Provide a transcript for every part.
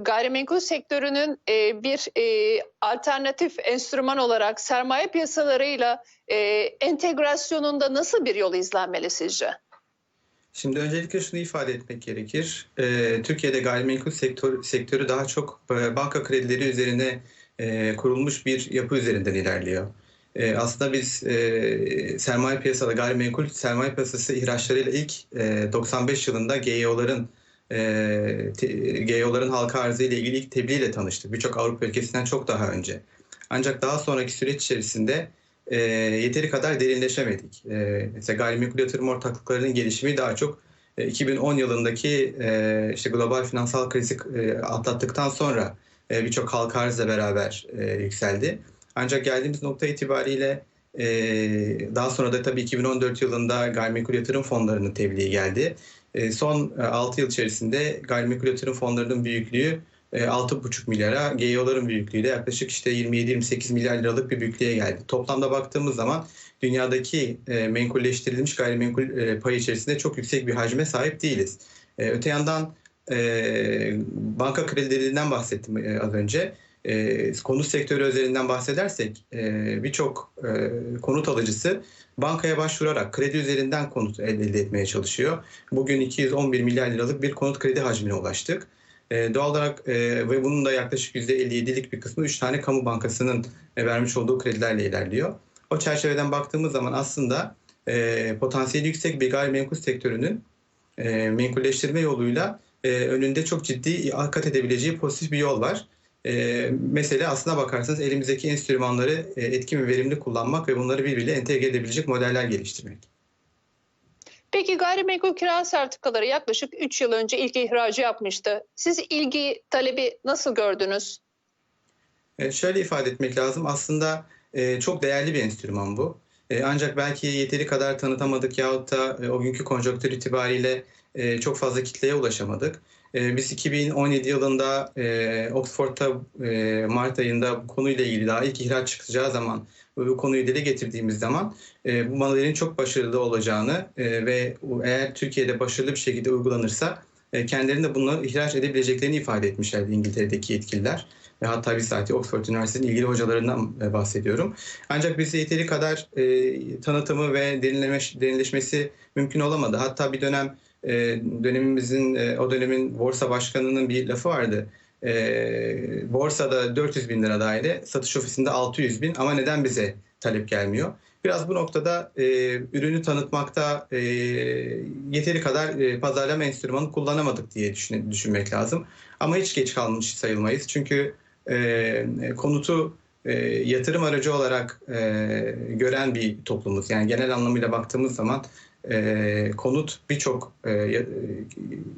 gayrimenkul sektörünün e, bir e, alternatif enstrüman olarak sermaye piyasalarıyla e, entegrasyonunda nasıl bir yol izlenmeli sizce? Şimdi öncelikle şunu ifade etmek gerekir. Ee, Türkiye'de gayrimenkul sektör, sektörü daha çok e, banka kredileri üzerine e, kurulmuş bir yapı üzerinden ilerliyor. E, aslında biz e, sermaye piyasada gayrimenkul sermaye piyasası ihraçlarıyla ilk e, 95 yılında GEO'ların e, GEO'ların halka arzı ile ilgili ilk tebliğ ile tanıştık. Birçok Avrupa ülkesinden çok daha önce. Ancak daha sonraki süreç içerisinde e, yeteri kadar derinleşemedik. E, mesela gayrimenkul yatırım ortaklıklarının gelişimi daha çok e, 2010 yılındaki e, işte global finansal krizi e, atlattıktan sonra e, birçok halka arzla beraber e, yükseldi. Ancak geldiğimiz nokta itibariyle e, daha sonra da tabii 2014 yılında gayrimenkul yatırım fonlarının tebliği geldi. E, son e, 6 yıl içerisinde gayrimenkul yatırım fonlarının büyüklüğü e, 6,5 milyara, GEO'ların büyüklüğü de yaklaşık işte 27-28 milyar liralık bir büyüklüğe geldi. Toplamda baktığımız zaman dünyadaki e, menkulleştirilmiş gayrimenkul e, payı içerisinde çok yüksek bir hacme sahip değiliz. E, öte yandan e, banka kredilerinden bahsettim e, az önce. E, konut sektörü özelinden bahsedersek e, birçok e, konut alıcısı bankaya başvurarak kredi üzerinden konut elde etmeye çalışıyor. Bugün 211 milyar liralık bir konut kredi hacmine ulaştık. E, doğal olarak e, ve bunun da yaklaşık %57'lik bir kısmı 3 tane kamu bankasının e, vermiş olduğu kredilerle ilerliyor. O çerçeveden baktığımız zaman aslında e, potansiyeli yüksek bir gayrimenkul sektörünün e, menkulleştirme yoluyla e, önünde çok ciddi kat edebileceği pozitif bir yol var. E, mesele aslına bakarsanız elimizdeki enstrümanları e, etkin ve verimli kullanmak ve bunları birbiriyle entegre edebilecek modeller geliştirmek. Peki gayrimenkul kira sertifikaları yaklaşık 3 yıl önce ilk ihracı yapmıştı. Siz ilgi talebi nasıl gördünüz? E, şöyle ifade etmek lazım. Aslında e, çok değerli bir enstrüman bu. E, ancak belki yeteri kadar tanıtamadık yahut da e, o günkü konjonktür itibariyle e, çok fazla kitleye ulaşamadık. E, biz 2017 yılında e, Oxford'da e, Mart ayında bu konuyla ilgili daha ilk ihraç çıkacağı zaman bu konuyu dile getirdiğimiz zaman e, bu modelin çok başarılı olacağını e, ve eğer Türkiye'de başarılı bir şekilde uygulanırsa e, kendilerinin de ihraç edebileceklerini ifade etmişlerdi İngiltere'deki yetkililer. Ve hatta bizzat Oxford Üniversitesi'nin ilgili hocalarından e, bahsediyorum. Ancak bize yeteri kadar e, tanıtımı ve derinleşmesi mümkün olamadı. Hatta bir dönem e, dönemimizin, e, o dönemin borsa başkanının bir lafı vardı. E, borsada 400 bin lira daire, satış ofisinde 600 bin ama neden bize talep gelmiyor? Biraz bu noktada e, ürünü tanıtmakta e, yeteri kadar e, pazarlama enstrümanı kullanamadık diye düşün, düşünmek lazım. Ama hiç geç kalmış sayılmayız. Çünkü e, konutu e, yatırım aracı olarak e, gören bir toplumuz. Yani genel anlamıyla baktığımız zaman e, konut birçok e,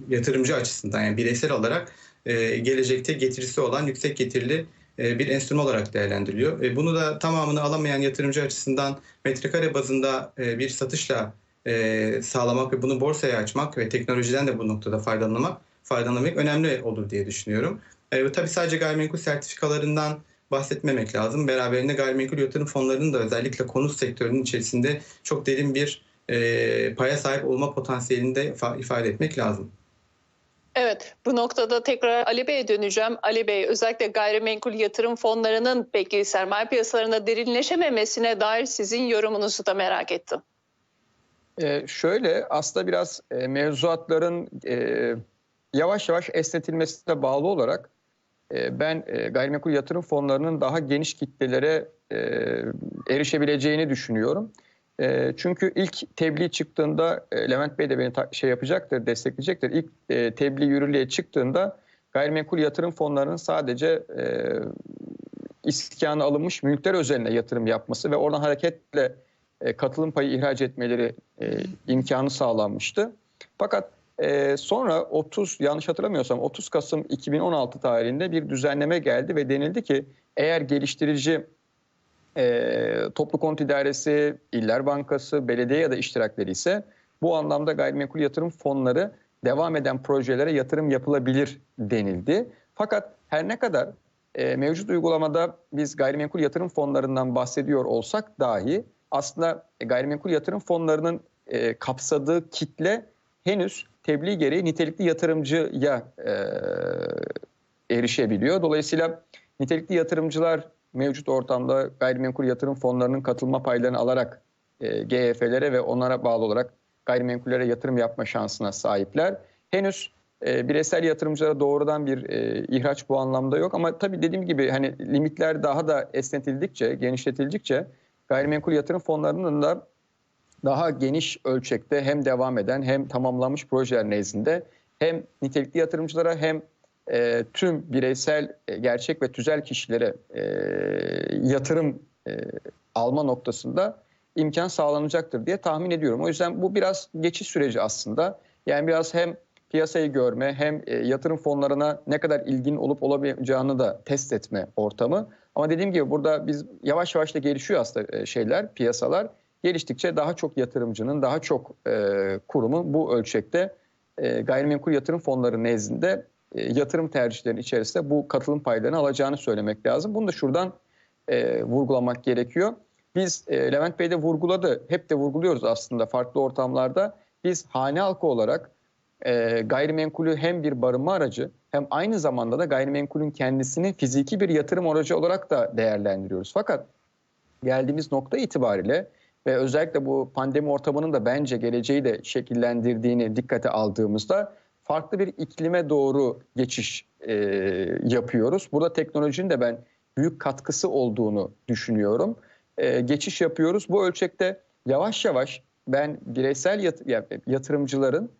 yatırımcı açısından yani bireysel olarak e, gelecekte getirisi olan yüksek getirili e, bir enstrüman olarak değerlendiriliyor. E, bunu da tamamını alamayan yatırımcı açısından metrekare bazında e, bir satışla e, sağlamak ve bunu borsaya açmak ve teknolojiden de bu noktada faydalanmak faydalanmak önemli olur diye düşünüyorum. E, tabii sadece gayrimenkul sertifikalarından bahsetmemek lazım. Beraberinde gayrimenkul yatırım fonlarının da özellikle konut sektörünün içerisinde çok derin bir e, paya sahip olma potansiyelini de ifade etmek lazım. Evet, bu noktada tekrar Ali Bey'e döneceğim. Ali Bey, özellikle gayrimenkul yatırım fonlarının peki sermaye piyasalarında derinleşememesine dair sizin yorumunuzu da merak ettim. Ee, şöyle, aslında biraz e, mevzuatların e, yavaş yavaş esnetilmesine bağlı olarak e, ben e, gayrimenkul yatırım fonlarının daha geniş kitlelere e, erişebileceğini düşünüyorum. E, çünkü ilk tebliğ çıktığında e, Levent Bey de beni şey yapacaktır, destekleyecektir. İlk e, tebliğ yürürlüğe çıktığında gayrimenkul yatırım fonlarının sadece e, iskanı alınmış mülkler özeline yatırım yapması ve oradan hareketle e, katılım payı ihraç etmeleri e, imkanı sağlanmıştı. Fakat e, sonra 30 yanlış hatırlamıyorsam 30 Kasım 2016 tarihinde bir düzenleme geldi ve denildi ki eğer geliştirici e, Toplu Konut İdaresi, İller Bankası, belediye ya da iştirakleri ise bu anlamda gayrimenkul yatırım fonları devam eden projelere yatırım yapılabilir denildi. Fakat her ne kadar e, mevcut uygulamada biz gayrimenkul yatırım fonlarından bahsediyor olsak dahi aslında gayrimenkul yatırım fonlarının e, kapsadığı kitle henüz tebliğ gereği nitelikli yatırımcıya e, erişebiliyor. Dolayısıyla nitelikli yatırımcılar mevcut ortamda gayrimenkul yatırım fonlarının katılma paylarını alarak e, GYF'lere ve onlara bağlı olarak gayrimenkullere yatırım yapma şansına sahipler. Henüz e, bireysel yatırımcılara doğrudan bir e, ihraç bu anlamda yok ama tabii dediğim gibi hani limitler daha da esnetildikçe, genişletildikçe gayrimenkul yatırım fonlarının da daha geniş ölçekte hem devam eden hem tamamlanmış projeler nezdinde hem nitelikli yatırımcılara hem e, tüm bireysel e, gerçek ve tüzel kişilere e, yatırım e, alma noktasında imkan sağlanacaktır diye tahmin ediyorum. O yüzden bu biraz geçiş süreci aslında. Yani biraz hem piyasayı görme hem e, yatırım fonlarına ne kadar ilgin olup olamayacağını da test etme ortamı. Ama dediğim gibi burada biz yavaş yavaş da gelişiyor aslında e, şeyler, piyasalar. Geliştikçe daha çok yatırımcının, daha çok e, kurumun bu ölçekte e, gayrimenkul yatırım fonları nezdinde yatırım tercihlerinin içerisinde bu katılım paylarını alacağını söylemek lazım. Bunu da şuradan e, vurgulamak gerekiyor. Biz e, Levent Bey de vurguladı, hep de vurguluyoruz aslında farklı ortamlarda. Biz hane halkı olarak e, gayrimenkulü hem bir barınma aracı hem aynı zamanda da gayrimenkulün kendisini fiziki bir yatırım aracı olarak da değerlendiriyoruz. Fakat geldiğimiz nokta itibariyle ve özellikle bu pandemi ortamının da bence geleceği de şekillendirdiğini dikkate aldığımızda farklı bir iklime doğru geçiş e, yapıyoruz. Burada teknolojinin de ben büyük katkısı olduğunu düşünüyorum. E, geçiş yapıyoruz. Bu ölçekte yavaş yavaş ben bireysel yat, yatırımcıların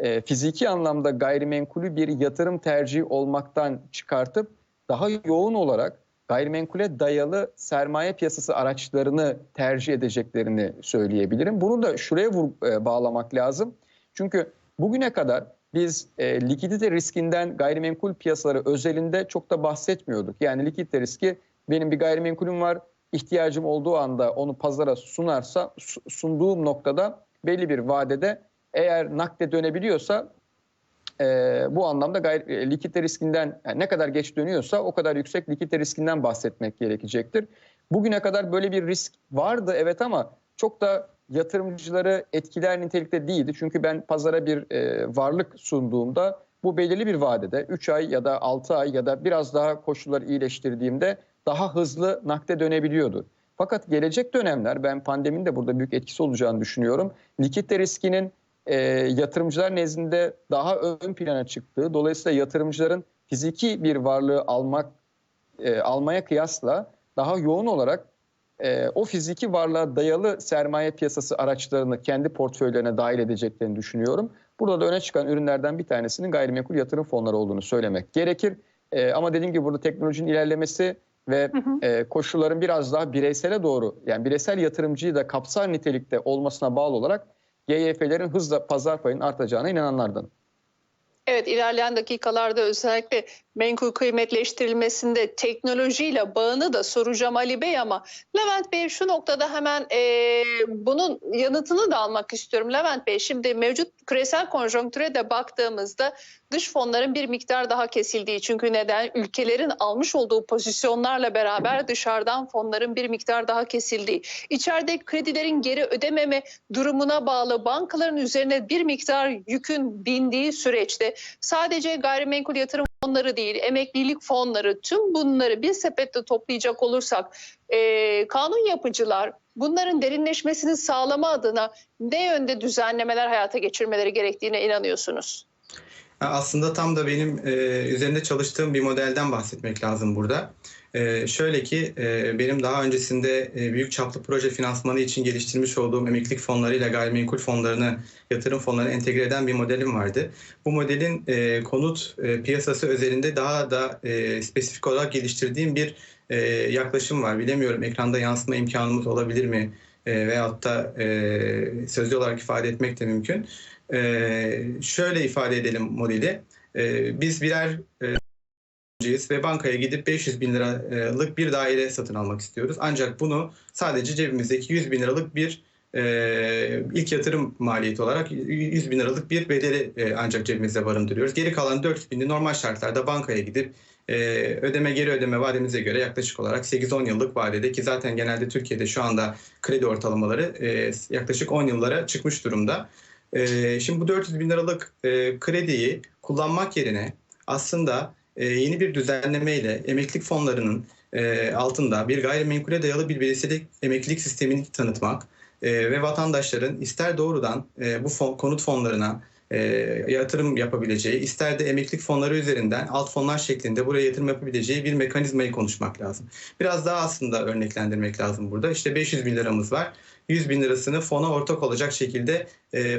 e, fiziki anlamda gayrimenkulü bir yatırım tercihi olmaktan çıkartıp daha yoğun olarak gayrimenkule dayalı sermaye piyasası araçlarını tercih edeceklerini söyleyebilirim. Bunu da şuraya vur, e, bağlamak lazım. Çünkü bugüne kadar biz e, likidite riskinden gayrimenkul piyasaları özelinde çok da bahsetmiyorduk. Yani likidite riski benim bir gayrimenkulüm var, ihtiyacım olduğu anda onu pazara sunarsa sunduğum noktada belli bir vadede eğer nakde dönebiliyorsa e, bu anlamda gayri, e, likidite riskinden yani ne kadar geç dönüyorsa o kadar yüksek likidite riskinden bahsetmek gerekecektir. Bugüne kadar böyle bir risk vardı evet ama çok da yatırımcıları etkiler nitelikte değildi. Çünkü ben pazara bir e, varlık sunduğumda bu belirli bir vadede 3 ay ya da 6 ay ya da biraz daha koşulları iyileştirdiğimde daha hızlı nakde dönebiliyordu. Fakat gelecek dönemler ben pandeminin de burada büyük etkisi olacağını düşünüyorum. Likidite riskinin e, yatırımcılar nezdinde daha ön plana çıktığı, dolayısıyla yatırımcıların fiziki bir varlığı almak e, almaya kıyasla daha yoğun olarak e, o fiziki varlığa dayalı sermaye piyasası araçlarını kendi portföylerine dahil edeceklerini düşünüyorum. Burada da öne çıkan ürünlerden bir tanesinin gayrimenkul yatırım fonları olduğunu söylemek gerekir. E, ama dediğim gibi burada teknolojinin ilerlemesi ve hı hı. E, koşulların biraz daha bireysele doğru yani bireysel yatırımcıyı da kapsar nitelikte olmasına bağlı olarak GYF'lerin hızla pazar payının artacağına inananlardan. Evet ilerleyen dakikalarda özellikle menkul kıymetleştirilmesinde teknolojiyle bağını da soracağım Ali Bey ama Levent Bey şu noktada hemen e, bunun yanıtını da almak istiyorum. Levent Bey şimdi mevcut küresel konjonktüre de baktığımızda dış fonların bir miktar daha kesildiği çünkü neden ülkelerin almış olduğu pozisyonlarla beraber dışarıdan fonların bir miktar daha kesildiği içeride kredilerin geri ödememe durumuna bağlı bankaların üzerine bir miktar yükün bindiği süreçte sadece gayrimenkul yatırım fonları değil, emeklilik fonları tüm bunları bir sepette toplayacak olursak e, kanun yapıcılar bunların derinleşmesini sağlama adına ne yönde düzenlemeler hayata geçirmeleri gerektiğine inanıyorsunuz? Aslında tam da benim e, üzerinde çalıştığım bir modelden bahsetmek lazım burada. E, şöyle ki e, benim daha öncesinde e, büyük çaplı proje finansmanı için geliştirmiş olduğum emeklilik fonlarıyla gayrimenkul fonlarını, yatırım fonlarını entegre eden bir modelim vardı. Bu modelin e, konut e, piyasası özelinde daha da e, spesifik olarak geliştirdiğim bir e, yaklaşım var. Bilemiyorum ekranda yansıma imkanımız olabilir mi? E, veyahut da e, sözlü olarak ifade etmek de mümkün. E, şöyle ifade edelim modeli. E, biz birer e, ve bankaya gidip 500 bin liralık bir daire satın almak istiyoruz. Ancak bunu sadece cebimizdeki 100 bin liralık bir e, ilk yatırım maliyeti olarak 100 bin liralık bir bedeli e, ancak cebimizde barındırıyoruz. Geri kalan 400 bini normal şartlarda bankaya gidip e, ödeme geri ödeme vademize göre yaklaşık olarak 8-10 yıllık vadede ki zaten genelde Türkiye'de şu anda kredi ortalamaları e, yaklaşık 10 yıllara çıkmış durumda. E, şimdi bu 400 bin liralık e, krediyi kullanmak yerine aslında e, yeni bir düzenlemeyle emeklilik fonlarının e, altında bir gayrimenkule dayalı bir bireysel emeklilik sistemini tanıtmak e, ve vatandaşların ister doğrudan e, bu fon, konut fonlarına yatırım yapabileceği, ister de emeklilik fonları üzerinden alt fonlar şeklinde buraya yatırım yapabileceği bir mekanizmayı konuşmak lazım. Biraz daha aslında örneklendirmek lazım burada. İşte 500 bin liramız var. 100 bin lirasını fona ortak olacak şekilde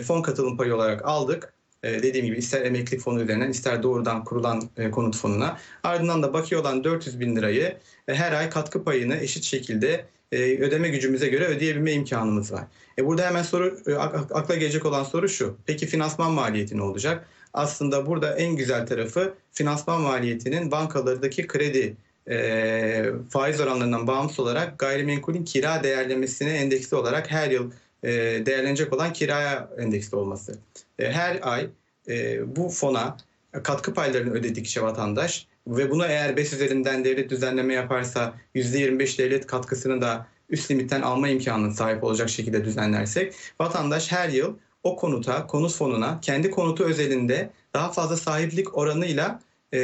fon katılım payı olarak aldık. E, dediğim gibi ister emeklilik fonu üzerinden ister doğrudan kurulan e, konut fonuna. Ardından da bakiye olan 400 bin lirayı e, her ay katkı payını eşit şekilde e, ödeme gücümüze göre ödeyebilme imkanımız var. E, burada hemen soru ak- akla gelecek olan soru şu. Peki finansman maliyeti ne olacak? Aslında burada en güzel tarafı finansman maliyetinin bankalardaki kredi e, faiz oranlarından bağımsız olarak gayrimenkulün kira değerlemesine endeksli olarak her yıl e, değerlenecek olan kiraya endeksli olması. E, her ay e, bu fona katkı paylarını ödedikçe vatandaş ve bunu eğer BES üzerinden devlet düzenleme yaparsa %25 devlet katkısını da üst limitten alma imkanına sahip olacak şekilde düzenlersek vatandaş her yıl o konuta, konut fonuna kendi konutu özelinde daha fazla sahiplik oranıyla e,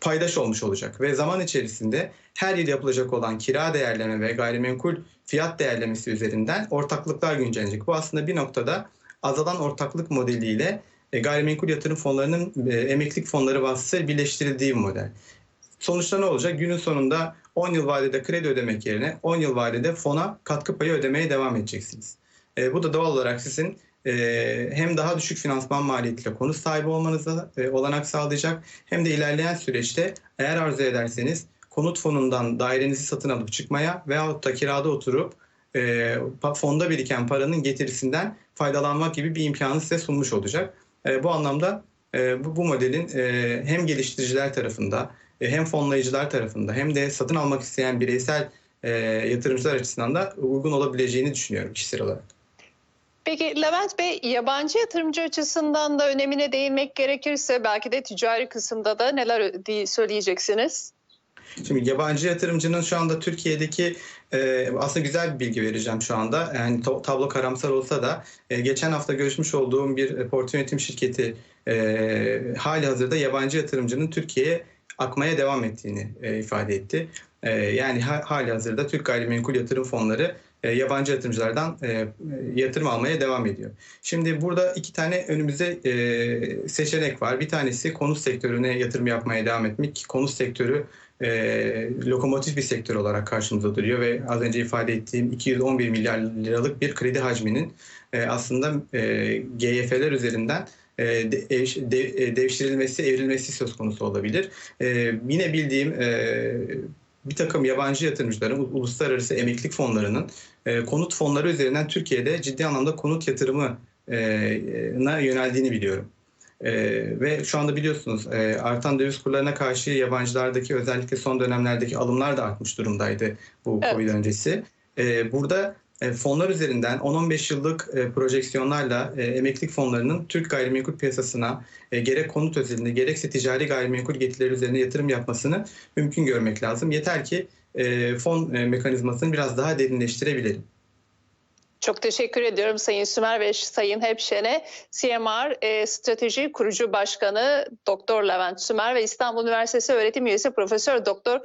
paydaş olmuş olacak ve zaman içerisinde her yıl yapılacak olan kira değerleme ve gayrimenkul fiyat değerlemesi üzerinden ortaklıklar güncellenecek. Bu aslında bir noktada azalan ortaklık modeliyle e, gayrimenkul yatırım fonlarının e, emeklilik fonları vasıtasıyla birleştirildiği bir model. Sonuçta ne olacak? Günün sonunda 10 yıl vadede kredi ödemek yerine 10 yıl vadede fona katkı payı ödemeye devam edeceksiniz. E, bu da doğal olarak sizin e, hem daha düşük finansman maliyetiyle konut sahibi olmanıza e, olanak sağlayacak hem de ilerleyen süreçte eğer arzu ederseniz konut fonundan dairenizi satın alıp çıkmaya veyahut da kirada oturup e, fonda biriken paranın getirisinden faydalanmak gibi bir imkanı size sunmuş olacak. E, bu anlamda e, bu, bu modelin e, hem geliştiriciler tarafında e, hem fonlayıcılar tarafında hem de satın almak isteyen bireysel e, yatırımcılar açısından da uygun olabileceğini düşünüyorum kişisel olarak. Peki Levent Bey yabancı yatırımcı açısından da önemine değinmek gerekirse belki de ticari kısımda da neler söyleyeceksiniz? Şimdi yabancı yatırımcının şu anda Türkiye'deki e, aslında güzel bir bilgi vereceğim şu anda. Yani tablo karamsar olsa da e, geçen hafta görüşmüş olduğum bir portföy yönetim şirketi e, hali hazırda yabancı yatırımcının Türkiye'ye akmaya devam ettiğini e, ifade etti. Yani ha, hali hazırda Türk gayrimenkul yatırım fonları yabancı yatırımcılardan e, yatırım almaya devam ediyor. Şimdi burada iki tane önümüze e, seçenek var. Bir tanesi konut sektörüne yatırım yapmaya devam etmek. Konut sektörü e, lokomotif bir sektör olarak karşımıza duruyor ve az önce ifade ettiğim 211 milyar liralık bir kredi hacminin e, aslında e, GYF'ler üzerinden e, de, ev- de- e, devşirilmesi, evrilmesi söz konusu olabilir. E, yine bildiğim e, bir takım yabancı yatırımcıların, uluslararası emeklilik fonlarının e, konut fonları üzerinden Türkiye'de ciddi anlamda konut yatırımına yöneldiğini biliyorum. Ee, ve şu anda biliyorsunuz e, artan döviz kurlarına karşı yabancılardaki özellikle son dönemlerdeki alımlar da artmış durumdaydı bu Evet. Covid öncesi. Ee, burada e, fonlar üzerinden 10-15 yıllık e, projeksiyonlarla e, emeklilik fonlarının Türk gayrimenkul piyasasına e, gerek konut özelinde gerekse ticari gayrimenkul getirileri üzerine yatırım yapmasını mümkün görmek lazım. Yeter ki e, fon e, mekanizmasını biraz daha derinleştirebilelim. Çok teşekkür ediyorum Sayın Sümer ve Sayın Hepşen'e. CMR e, Strateji Kurucu Başkanı Doktor Levent Sümer ve İstanbul Üniversitesi öğretim üyesi Profesör Doktor